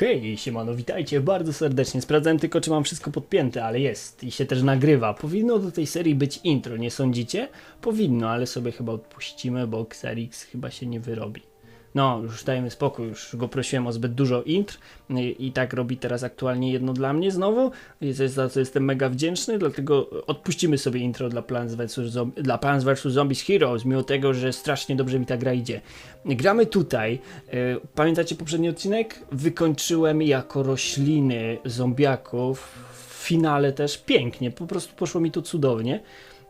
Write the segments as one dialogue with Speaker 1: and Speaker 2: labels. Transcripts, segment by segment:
Speaker 1: Hej, siemano, witajcie bardzo serdecznie. Sprawdzałem tylko, czy mam wszystko podpięte, ale jest i się też nagrywa. Powinno do tej serii być intro, nie sądzicie? Powinno, ale sobie chyba odpuścimy, bo Xerix chyba się nie wyrobi. No, już dajmy spokój, już go prosiłem o zbyt dużo intr i, i tak robi teraz aktualnie jedno dla mnie znowu, za co jestem mega wdzięczny, dlatego odpuścimy sobie intro dla Plants vs. Zombies, dla Plants vs. Zombies Heroes, mimo tego, że strasznie dobrze mi ta gra idzie. Gramy tutaj, y, pamiętacie poprzedni odcinek? Wykończyłem jako rośliny zombiaków, w finale też pięknie, po prostu poszło mi to cudownie.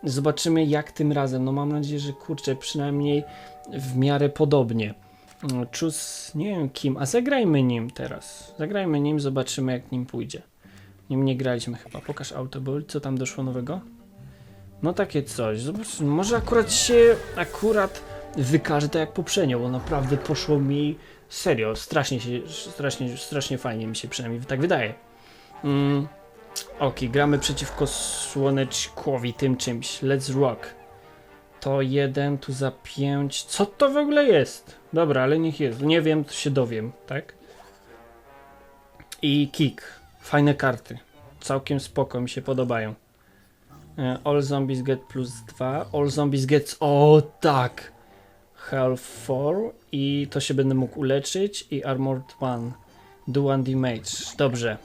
Speaker 1: Zobaczymy jak tym razem, no mam nadzieję, że kurczę, przynajmniej w miarę podobnie. No, Czus, nie wiem kim, a zagrajmy nim teraz. Zagrajmy nim, zobaczymy jak nim pójdzie. Nim nie graliśmy chyba. Pokaż Autoball, co tam doszło nowego? No takie coś. Zobacz, może akurat się, akurat wykaże tak jak poprzednio, bo naprawdę poszło mi serio, strasznie się, strasznie, strasznie fajnie mi się przynajmniej tak wydaje. Mm. Ok, gramy przeciwko słoneczkowi tym czymś. Let's rock. To jeden, tu za pięć. Co to w ogóle jest? Dobra, ale niech jest. Nie wiem, to się dowiem, tak? I kick. Fajne karty. Całkiem spoko, mi się podobają. E, All zombies get plus 2. All zombies get... O tak! Health 4 i to się będę mógł uleczyć i Armored 1. Do 1 damage. Dobrze.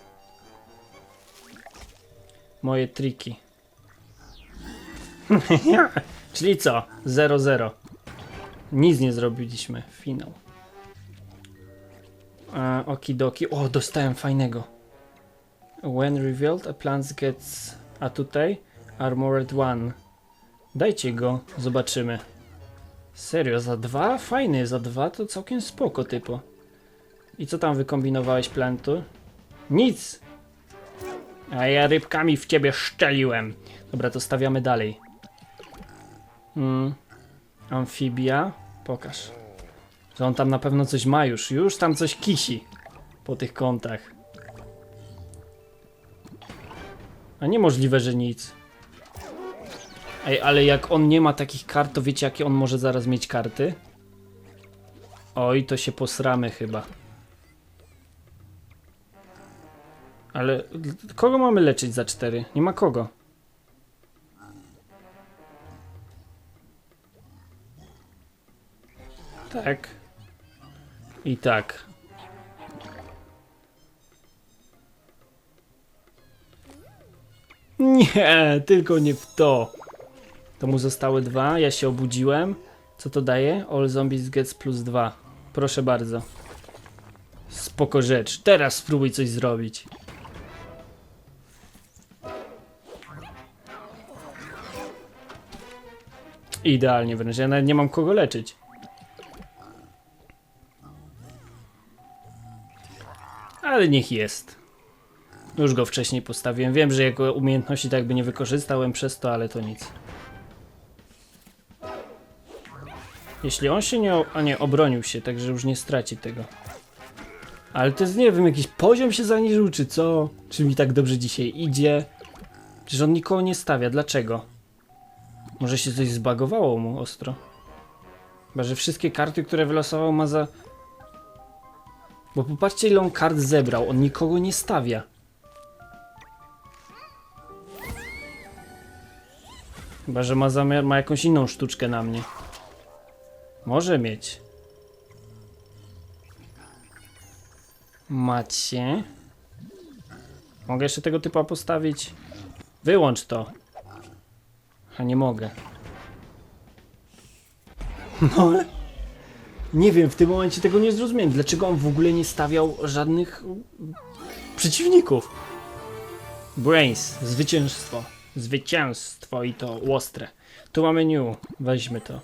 Speaker 1: Moje triki. Czyli co? 0-0. Nic nie zrobiliśmy. Finał. E, okidoki. O, dostałem fajnego. When revealed, a plant gets... A tutaj? Armored one. Dajcie go, zobaczymy. Serio, za dwa? Fajny, za dwa to całkiem spoko typo. I co tam wykombinowałeś plantu? Nic! A ja rybkami w ciebie szczeliłem. Dobra, to stawiamy dalej. Mm. Amfibia. Pokaż. Że on tam na pewno coś ma już. Już tam coś kisi. Po tych kątach. A niemożliwe, że nic. Ej, ale jak on nie ma takich kart, to wiecie jakie on może zaraz mieć karty? Oj, to się posramy chyba. Ale kogo mamy leczyć za cztery? Nie ma kogo. Tak. I tak. Nie, tylko nie w to. To mu zostały dwa, ja się obudziłem. Co to daje? All zombies gets plus dwa. Proszę bardzo. Spoko rzecz. Teraz spróbuj coś zrobić. Idealnie wręcz. Ja nawet nie mam kogo leczyć. Ale niech jest. Już go wcześniej postawiłem. Wiem, że jego umiejętności tak by nie wykorzystałem przez to, ale to nic. Jeśli on się nie, a nie obronił się, także już nie straci tego. Ale to jest, nie wiem, jakiś poziom się zaniżył, czy co? Czy mi tak dobrze dzisiaj idzie? Przecież on nikogo nie stawia, dlaczego? Może się coś zbagowało mu ostro? Chyba, że wszystkie karty, które wylosował ma za... Bo popatrzcie ile on kart zebrał, on nikogo nie stawia. Chyba, że ma zamiar, ma jakąś inną sztuczkę na mnie. Może mieć. Macie. Mogę jeszcze tego typa postawić? Wyłącz to. A nie mogę. No. Nie wiem, w tym momencie tego nie zrozumiałem. Dlaczego on w ogóle nie stawiał żadnych przeciwników? Brains, zwycięstwo. Zwycięstwo i to ostre. Tu mamy new, weźmy to.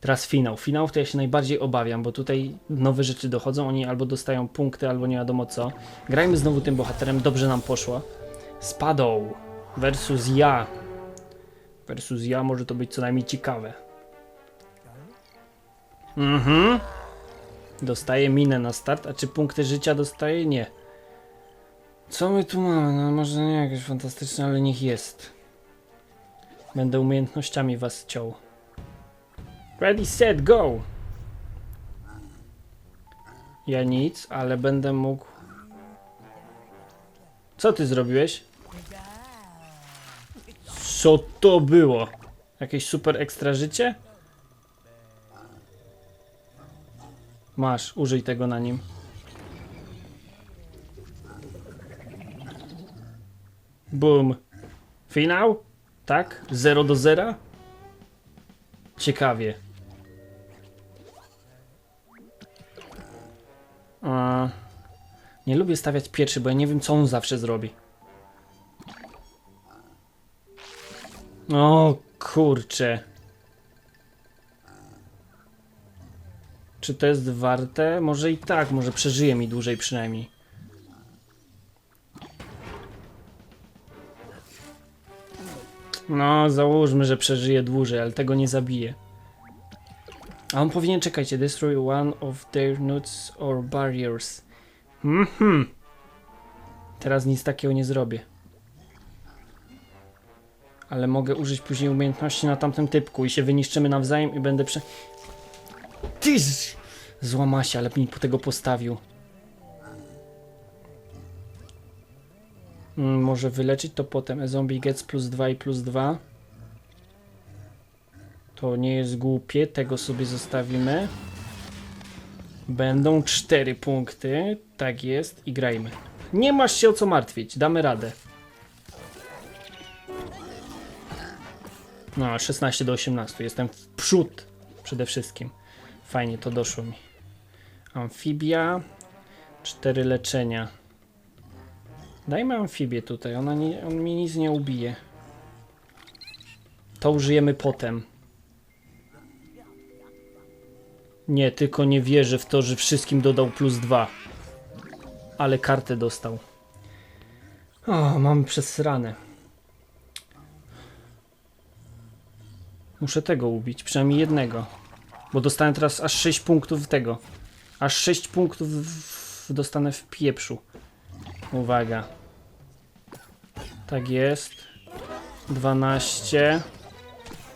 Speaker 1: Teraz finał. Finał to ja się najbardziej obawiam, bo tutaj nowe rzeczy dochodzą. Oni albo dostają punkty, albo nie wiadomo co. Grajmy znowu tym bohaterem, dobrze nam poszło. Spadow versus ja. Versus ja może to być co najmniej ciekawe. Mhm. Dostaje minę na start, a czy punkty życia dostaje? Nie. Co my tu mamy? No może nie jakieś fantastyczne, ale niech jest. Będę umiejętnościami was ciął. Ready, set, go! Ja nic, ale będę mógł... Co ty zrobiłeś? Co to było? Jakieś super ekstra życie? Masz, użyj tego na nim. Boom. Finał? Tak? 0 do 0? Ciekawie. A, nie lubię stawiać pieczy, bo ja nie wiem, co on zawsze zrobi. O kurcze. Czy to jest warte? Może i tak, może przeżyje mi dłużej przynajmniej. No, załóżmy, że przeżyje dłużej, ale tego nie zabije. A on powinien, czekajcie, destroy one of their nuts or barriers. Mhm. Teraz nic takiego nie zrobię. Ale mogę użyć później umiejętności na tamtym typku i się wyniszczymy nawzajem i będę prze... Ty! Złama się, ale mi po tego postawił. Mm, może wyleczyć to potem. Zombie gets plus 2 i plus 2. To nie jest głupie, tego sobie zostawimy. Będą 4 punkty, tak jest i grajmy. Nie masz się o co martwić, damy radę. No, 16 do 18, jestem w przód przede wszystkim. Fajnie to doszło mi. Amfibia, 4 leczenia. Dajmy amfibię tutaj, ona nie, on mi nic nie ubije. To użyjemy potem. Nie, tylko nie wierzę w to, że wszystkim dodał plus dwa. Ale kartę dostał. O, mamy przesrane. Muszę tego ubić, przynajmniej jednego. Bo dostałem teraz aż 6 punktów tego. Aż 6 punktów w, dostanę w pieprzu. Uwaga. Tak jest. 12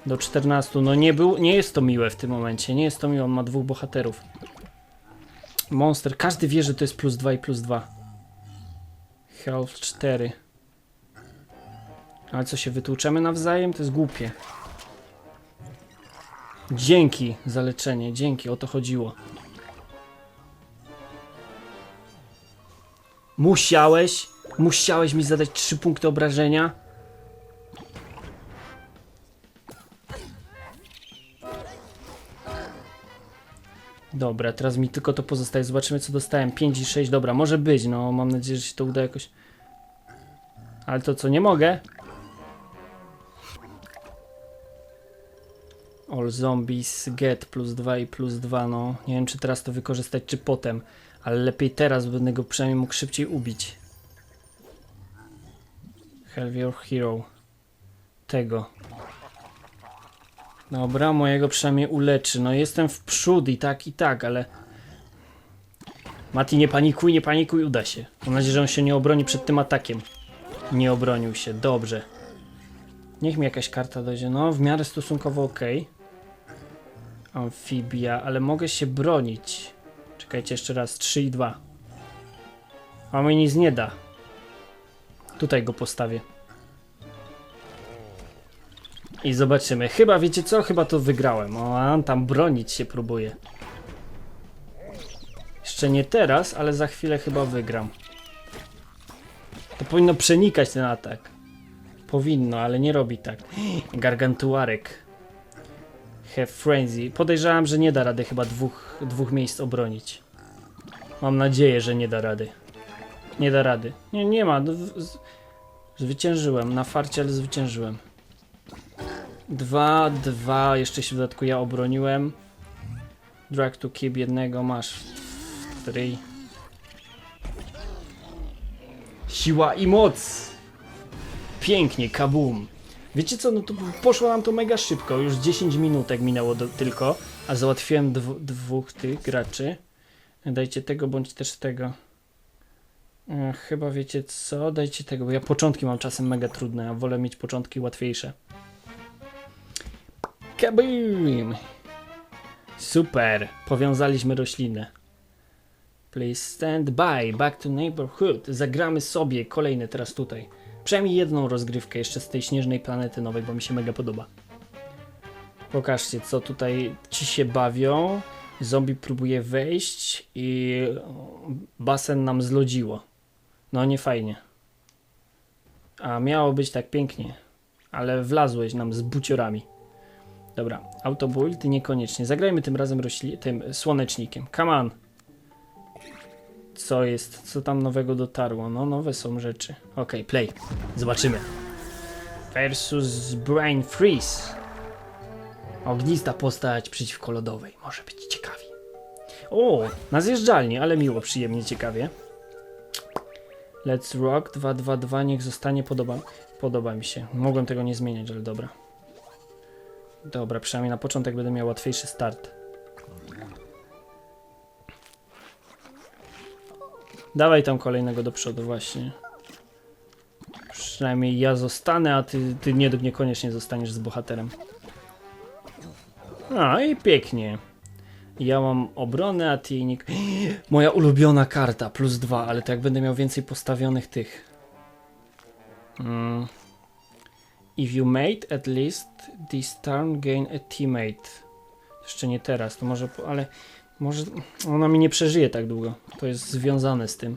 Speaker 1: do 14. No nie był, nie jest to miłe w tym momencie. Nie jest to miłe, on ma dwóch bohaterów. Monster, każdy wie, że to jest plus 2 i plus 2. Health 4. Ale co się wytłuczemy nawzajem? To jest głupie. Dzięki za leczenie, dzięki, o to chodziło. Musiałeś, musiałeś mi zadać 3 punkty obrażenia. Dobra, teraz mi tylko to pozostaje. Zobaczymy, co dostałem. 5 i 6, dobra, może być. No, mam nadzieję, że się to uda jakoś. Ale to co, nie mogę? All zombies get plus 2 i plus 2, no. Nie wiem, czy teraz to wykorzystać, czy potem. Ale lepiej teraz, bo będę go przynajmniej mógł szybciej ubić. Help your hero. Tego. Dobra, mojego przynajmniej uleczy. No jestem w przód i tak, i tak, ale... Mati, nie panikuj, nie panikuj, uda się. Mam nadzieję, że on się nie obroni przed tym atakiem. Nie obronił się, dobrze. Niech mi jakaś karta dojdzie. No, w miarę stosunkowo ok. Amfibia, ale mogę się bronić. Czekajcie jeszcze raz, 3 i 2. A mi nic nie da. Tutaj go postawię. I zobaczymy. Chyba, wiecie co? Chyba to wygrałem. O, a on tam bronić się próbuje. Jeszcze nie teraz, ale za chwilę chyba wygram. To powinno przenikać ten atak. Powinno, ale nie robi tak. Gargantuarek. Have frenzy. Podejrzewam, że nie da rady chyba dwóch, dwóch miejsc obronić. Mam nadzieję, że nie da rady. Nie da rady. Nie, nie ma. No, w- Zwyciężyłem. Na farcie, ale zwyciężyłem. Dwa, dwa. Jeszcze się w dodatku ja obroniłem. Drag to keep jednego masz. Three. Siła i moc. Pięknie, kabum. Wiecie co, no to poszło nam to mega szybko, już 10 minutek minęło do, tylko, a załatwiłem dwóch tych graczy. Dajcie tego, bądź też tego. E, chyba wiecie co, dajcie tego, bo ja początki mam czasem mega trudne, a wolę mieć początki łatwiejsze. Kabum! Super, powiązaliśmy roślinę. Please stand by, back to neighborhood. Zagramy sobie kolejne teraz tutaj. Przynajmniej jedną rozgrywkę jeszcze z tej śnieżnej planety nowej, bo mi się mega podoba. Pokażcie, co tutaj ci się bawią. Zombie próbuje wejść i basen nam zlodziło. No nie fajnie. A miało być tak pięknie, ale wlazłeś nam z buciorami. Dobra, autobull, ty niekoniecznie. Zagrajmy tym razem tym słonecznikiem. Come on. Co jest? Co tam nowego dotarło? No, nowe są rzeczy. Okej, play. Zobaczymy. Versus Brain Freeze. Ognista postać przeciwko lodowej. Może być ciekawi. O, na zjeżdżalni, ale miło, przyjemnie, ciekawie. Let's Rock 222, niech zostanie, podoba, podoba mi się. Mogłem tego nie zmieniać, ale dobra. Dobra, przynajmniej na początek będę miał łatwiejszy start. Dawaj tam kolejnego do przodu właśnie. Przynajmniej ja zostanę, a ty, ty nie, niekoniecznie zostaniesz z bohaterem. A i pięknie. Ja mam obronę, a ty nie... Moja ulubiona karta, plus dwa, ale to jak będę miał więcej postawionych tych. Mm. If you mate at least this turn gain a teammate. Jeszcze nie teraz, to może, po- ale może ona mi nie przeżyje tak długo. To jest związane z tym.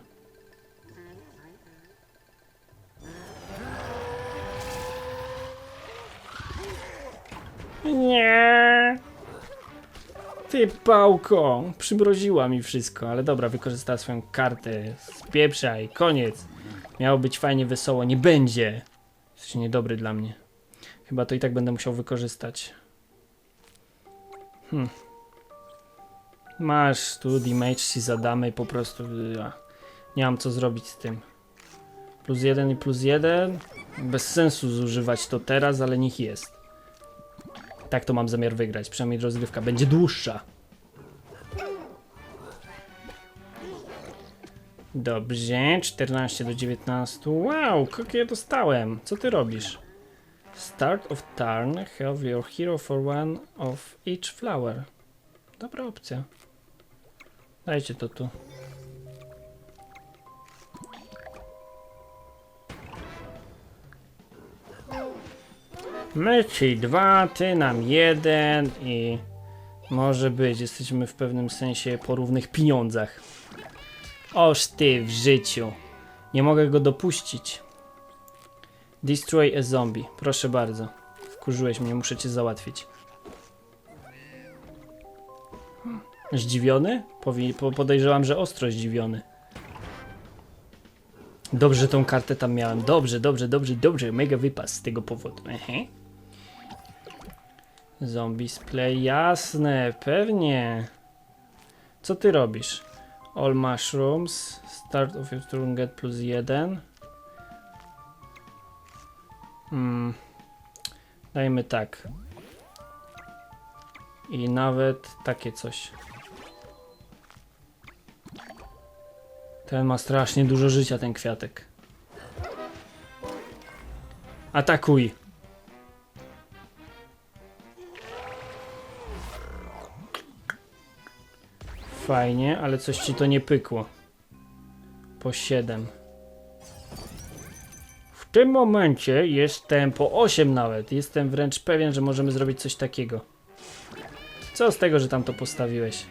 Speaker 1: Nie. Ty pałko, przymroziła mi wszystko, ale dobra, wykorzystała swoją kartę. Spieprzaj, koniec. Miało być fajnie, wesoło, nie będzie. Jesteś niedobry dla mnie. Chyba to i tak będę musiał wykorzystać. Hmm. Masz tu damage ci zadamy po prostu ja, nie mam co zrobić z tym. Plus jeden i plus jeden. Bez sensu zużywać to teraz, ale niech jest. Tak to mam zamiar wygrać. Przynajmniej rozgrywka będzie dłuższa. Dobrze, 14 do 19. Wow, kokie ja dostałem. Co ty robisz? Start of turn, have your hero for one of each flower. Dobra opcja. Dajcie to tu. My ci dwa, ty nam jeden i może być, jesteśmy w pewnym sensie po równych pieniądzach. Oż ty w życiu. Nie mogę go dopuścić. Destroy a zombie. Proszę bardzo. Wkurzyłeś mnie, muszę cię załatwić. Zdziwiony? Podejrzewam, że ostro zdziwiony. Dobrze, tą kartę tam miałem. Dobrze, dobrze, dobrze, dobrze. Mega wypas z tego powodu. Ehe. Zombies play, jasne, pewnie. Co ty robisz? All mushrooms. Start of your turn get plus 1. Hmm. Dajmy tak. I nawet takie coś. Ten ma strasznie dużo życia, ten kwiatek. Atakuj! Fajnie, ale coś ci to nie pykło. Po 7. W tym momencie jestem po 8 nawet. Jestem wręcz pewien, że możemy zrobić coś takiego. Co z tego, że tam to postawiłeś?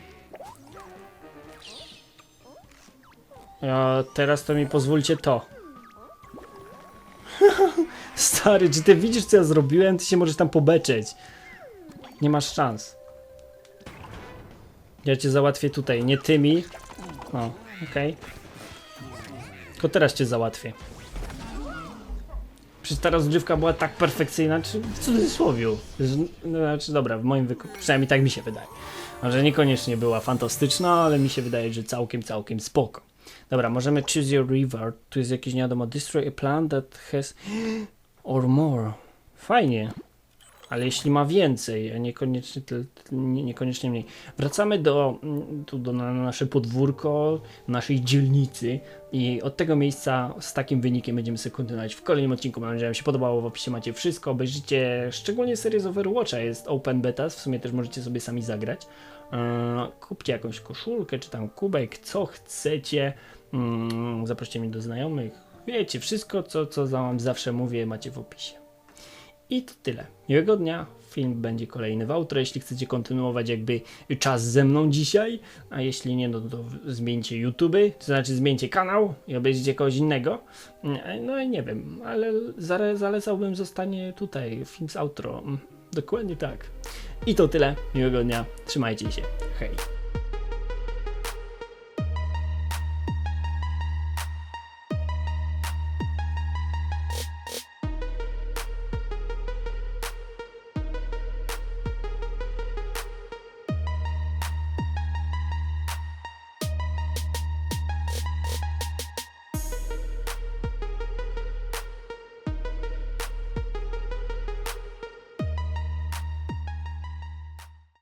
Speaker 1: A teraz to mi pozwólcie to. Stary, czy ty widzisz co ja zrobiłem? Ty się możesz tam pobeczeć. Nie masz szans. Ja cię załatwię tutaj, nie tymi. O, okej. Tylko teraz cię załatwię. Przecież ta rozgrywka była tak perfekcyjna, czy w cudzysłowie. No, znaczy, dobra, w moim wykonaniu, przynajmniej tak mi się wydaje. Może niekoniecznie była fantastyczna, ale mi się wydaje, że całkiem, całkiem spoko. Dobra, możemy choose your reward. Tu jest jakiś nie wiadomo, destroy a plant that has or more. Fajnie. Ale jeśli ma więcej, a niekoniecznie, niekoniecznie mniej. Wracamy do, mm, tu do na nasze podwórko, naszej dzielnicy i od tego miejsca z takim wynikiem będziemy sobie kontynuować w kolejnym odcinku. Mam nadzieję, że się podobało. W opisie macie wszystko. Obejrzyjcie szczególnie serię z Overwatcha. Jest open beta, w sumie też możecie sobie sami zagrać. E, kupcie jakąś koszulkę, czy tam kubek, co chcecie. Mm, zaproście mnie do znajomych. Wiecie, wszystko, co, co wam zawsze mówię, macie w opisie. I to tyle. Miłego dnia. Film będzie kolejny w outro, jeśli chcecie kontynuować jakby czas ze mną dzisiaj, a jeśli nie, no to zmieńcie YouTube, to znaczy zmieńcie kanał i obejrzyjcie kogoś innego. No i nie wiem, ale zale- zalecałbym zostanie tutaj, film z outro. Mm, Dokładnie tak. I to tyle. Miłego dnia. Trzymajcie się. Hej.